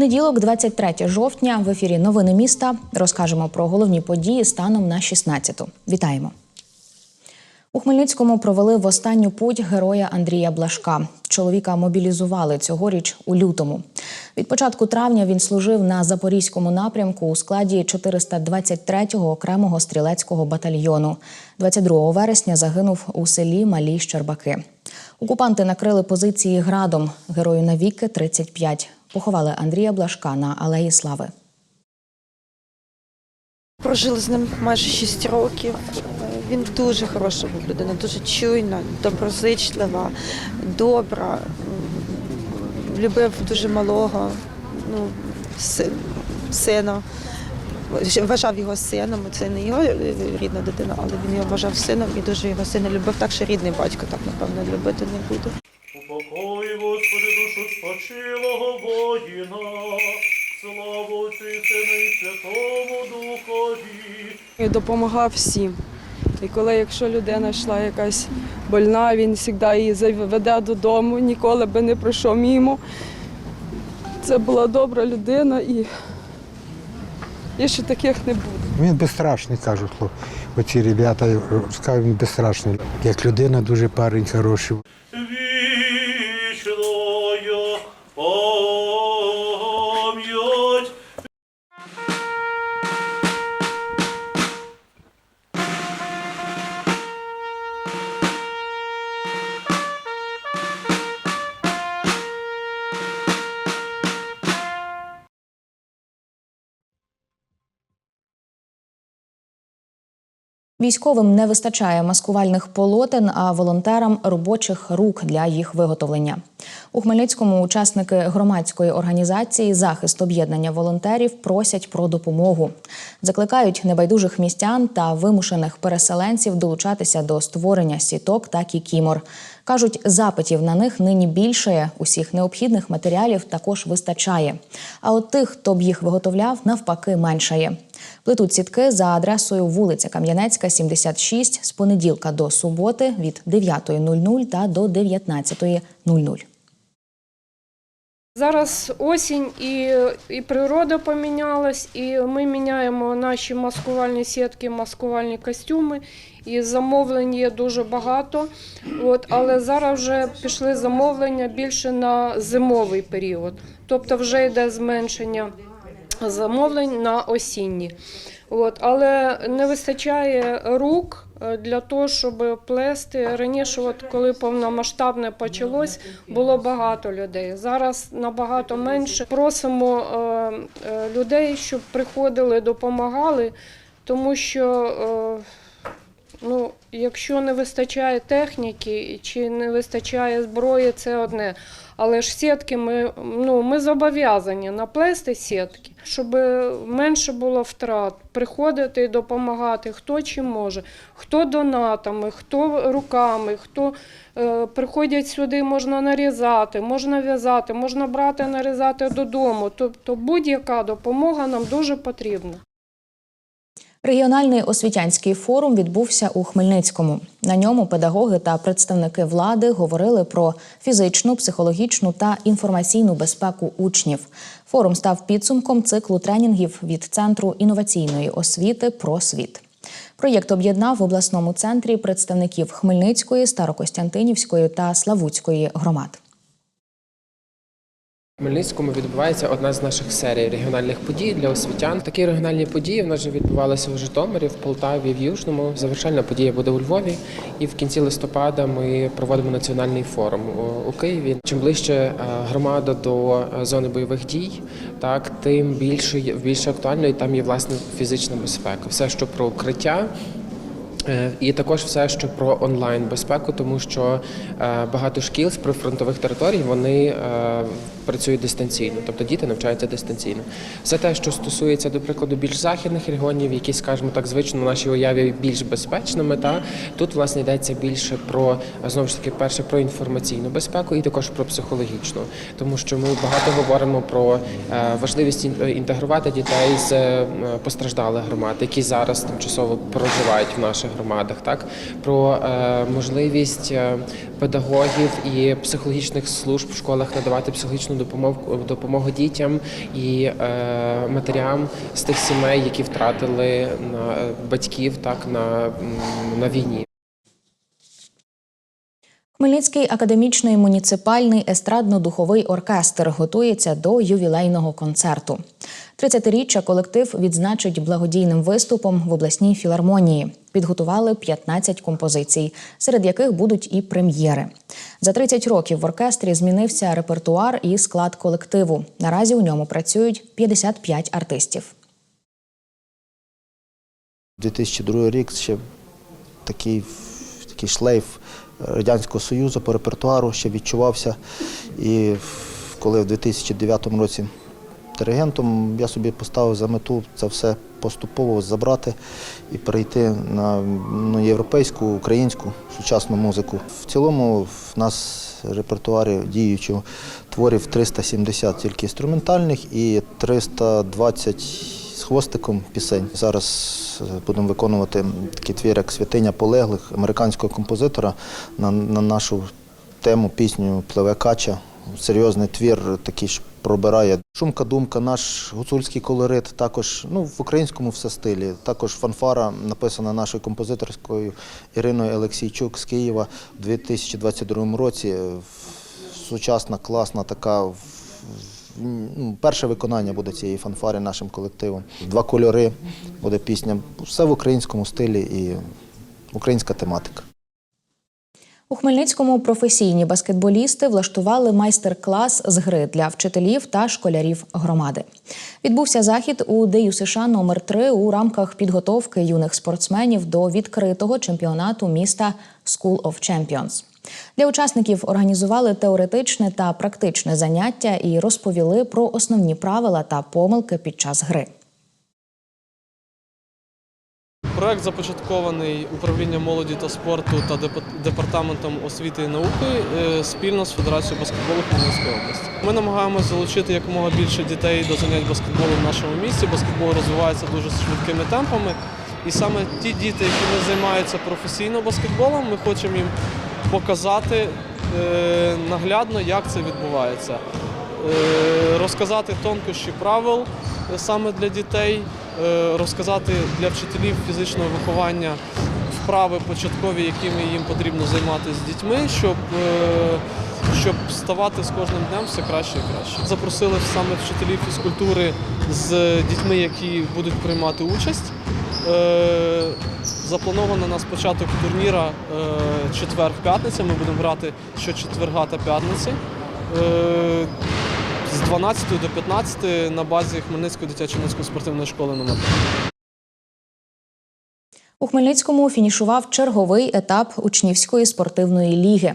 Понеділок, 23 жовтня, в ефірі Новини міста розкажемо про головні події станом на 16-ту. Вітаємо. У Хмельницькому провели в останню путь героя Андрія Блашка. Чоловіка мобілізували цьогоріч у лютому. Від початку травня він служив на запорізькому напрямку у складі 423-го окремого стрілецького батальйону. 22 вересня загинув у селі Малі Щербаки. Окупанти накрили позиції градом. Герою навіки 35. Поховали Андрія Блашка на Алеї Слави. Прожили з ним майже 6 років. Він дуже хороша людина, дуже чуйна, доброзичлива, добра. Любив дуже малого ну, си- сина. Вважав його сином. Це не його рідна дитина, але він його вважав сином і дуже його сина любив. Так що рідний батько так, напевно, любити не буде. Упокой, Господи, душу спочилого воїна, славу і Сину і Святому Духові. Допомагав всім. І коли якщо людина йшла якась больна, він завжди її заведе додому, ніколи би не пройшов мімо. Це була добра людина і, і ще таких не буде. Він безстрашний, кажуть хлоп. Оці ребята, він безстрашний. Як людина, дуже парень хороший. Військовим не вистачає маскувальних полотен, а волонтерам робочих рук для їх виготовлення. У Хмельницькому учасники громадської організації Захист об'єднання волонтерів просять про допомогу. Закликають небайдужих містян та вимушених переселенців долучатися до створення сіток та кікімор. Кажуть, запитів на них нині більше. Усіх необхідних матеріалів також вистачає. А от тих, хто б їх виготовляв, навпаки, меншає. Плетуть сітки за адресою вулиця Кам'янецька, 76 з понеділка до суботи від 9.00 та до 19.00. Зараз осінь і, і природа помінялась, і ми міняємо наші маскувальні сітки, маскувальні костюми. І замовлень є дуже багато. От, але зараз вже пішли замовлення більше на зимовий період. Тобто вже йде зменшення замовлень на осінні. От, але не вистачає рук е, для того, щоб плести. Раніше, от, коли повномасштабне почалось, було багато людей. Зараз набагато менше. Просимо е, е, людей, щоб приходили, допомагали, тому що. Ну, якщо не вистачає техніки чи не вистачає зброї, це одне. Але ж сітки ми, ну, ми зобов'язані наплести сітки, щоб менше було втрат, приходити і допомагати, хто чим може, хто донатами, хто руками, хто е, приходять сюди, можна нарізати, можна в'язати, можна брати, нарізати додому. Тобто будь-яка допомога нам дуже потрібна. Регіональний освітянський форум відбувся у Хмельницькому. На ньому педагоги та представники влади говорили про фізичну, психологічну та інформаційну безпеку учнів. Форум став підсумком циклу тренінгів від центру інноваційної освіти «Просвіт». Проєкт об'єднав в обласному центрі представників Хмельницької, Старокостянтинівської та Славутської громад. В Хмельницькому відбувається одна з наших серій регіональних подій для освітян. Такі регіональні події в нас вже відбувалися у Житомирі, в Полтаві, в Южному. Завершальна подія буде у Львові. І в кінці листопада ми проводимо національний форум у- Києві. Чим ближче е, громада до е, зони бойових дій, так тим більше більше актуально і там є власне фізична безпека. Все, що про укриття. Е, І також все, що про онлайн безпеку, тому що е, багато шкіл з прифронтових територій вони е, працюють дистанційно, тобто діти навчаються дистанційно. Все те, що стосується, до прикладу, більш західних регіонів, які, скажімо так, звично в нашій уяві більш безпечна мета. Тут власне йдеться більше про знову ж таки, перше про інформаційну безпеку і також про психологічну, тому що ми багато говоримо про важливість ін- інтегрувати дітей з постраждалих громад, які зараз тимчасово проживають в наших громадах, так про е, можливість е, педагогів і психологічних служб в школах надавати психологічну допомогу допомогу дітям і е, матерям з тих сімей, які втратили на е, батьків так на, на війні. Хмельницький академічний муніципальний естрадно-духовий оркестр готується до ювілейного концерту. 30-річчя колектив відзначить благодійним виступом в обласній філармонії. Підготували 15 композицій, серед яких будуть і прем'єри. За 30 років в оркестрі змінився репертуар і склад колективу. Наразі у ньому працюють 55 артистів. 2002 рік ще такий, такий шлейф Радянського Союзу по репертуару ще відчувався. І коли в 2009 році диригентом я собі поставив за мету це все поступово забрати і перейти на ну, європейську, українську сучасну музику. В цілому в нас в репертуарі діючого творів 370 тільки інструментальних і 320 з хвостиком пісень. Зараз е, будемо виконувати такий твір, як святиня полеглих американського композитора на, на нашу тему пісню Пливе кача. Серйозний твір такий ж пробирає. Шумка, думка, наш гуцульський колорит, також ну, в українському все стилі. Також фанфара написана нашою композиторською Іриною Олексійчук з Києва у 2022 році. Сучасна, класна така. Ну, Перше виконання буде цієї фанфари нашим колективом. Два кольори буде пісня. Все в українському стилі і українська тематика. У Хмельницькому професійні баскетболісти влаштували майстер-клас з гри для вчителів та школярів громади. Відбувся захід у ДЮСШ США номер 3 у рамках підготовки юних спортсменів до відкритого чемпіонату міста School of Champions. Для учасників організували теоретичне та практичне заняття і розповіли про основні правила та помилки під час гри. Проект започаткований управлінням молоді та спорту та Депа- департаментом освіти і науки е, спільно з Федерацією баскетболу Хмельницької області. Ми намагаємося залучити якомога більше дітей до занять баскетболу в нашому місті. Баскетбол розвивається дуже швидкими темпами. І саме ті діти, які не займаються професійно баскетболом, ми хочемо їм показати е, наглядно, як це відбувається. Е, розказати тонкощі правил е, саме для дітей, розказати для вчителів фізичного виховання вправи початкові, якими їм потрібно займатися з дітьми, щоб, щоб ставати з кожним днем все краще і краще. Запросили саме вчителів фізкультури з дітьми, які будуть приймати участь. Заплановано на початок турніра е, четвер-п'ятниця. Ми будемо грати щочетверга та п'ятниці. Е, з 12 до 15 на базі Хмельницької дитячо-юнацької спортивної школи номер 3. У Хмельницькому фінішував черговий етап учнівської спортивної ліги.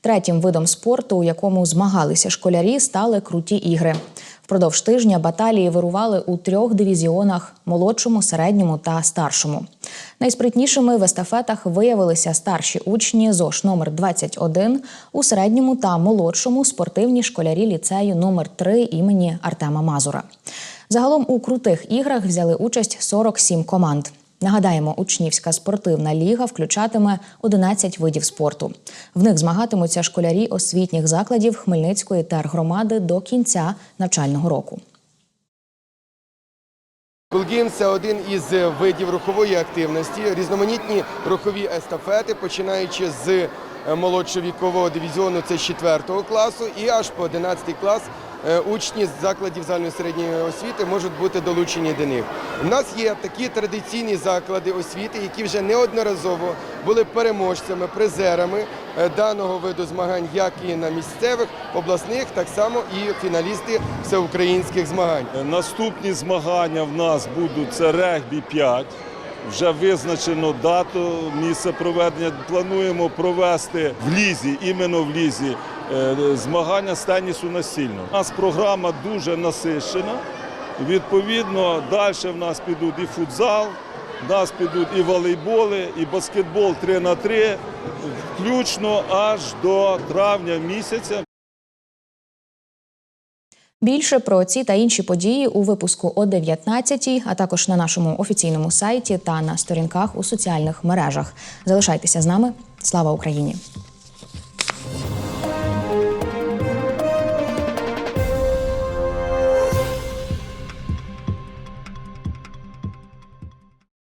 Третім видом спорту, у якому змагалися школярі, стали круті ігри. Впродовж тижня баталії вирували у трьох дивізіонах молодшому, середньому та старшому. Найспритнішими в естафетах виявилися старші учні ЗОШ номер 21 у середньому та молодшому спортивні школярі ліцею номер 3 імені Артема Мазура. Загалом у крутих іграх взяли участь 47 команд. Нагадаємо, учнівська спортивна ліга включатиме 11 видів спорту. В них змагатимуться школярі освітніх закладів Хмельницької тергромади до кінця навчального року. Кулгін це один із видів рухової активності, різноманітні рухові естафети, починаючи з молодшовікового дивізіону, це з 4 класу, і аж по 11 клас учні з закладів загальної середньої освіти можуть бути долучені до них. У нас є такі традиційні заклади освіти, які вже неодноразово були переможцями, призерами е, даного виду змагань, як і на місцевих, обласних, так само і фіналісти всеукраїнських змагань. Наступні змагання в нас будуть це регбі 5. вже визначено дату, місце проведення. Плануємо провести в лізі, іменно в лізі, е, змагання з тенісу настільно. У нас програма дуже насичена. Відповідно, далі в нас підуть і футзал, в нас підуть і волейболи, і баскетбол 3 на 3 включно аж до травня місяця. Більше про ці та інші події у випуску о 19 а також на нашому офіційному сайті та на сторінках у соціальних мережах. Залишайтеся з нами. Слава Україні!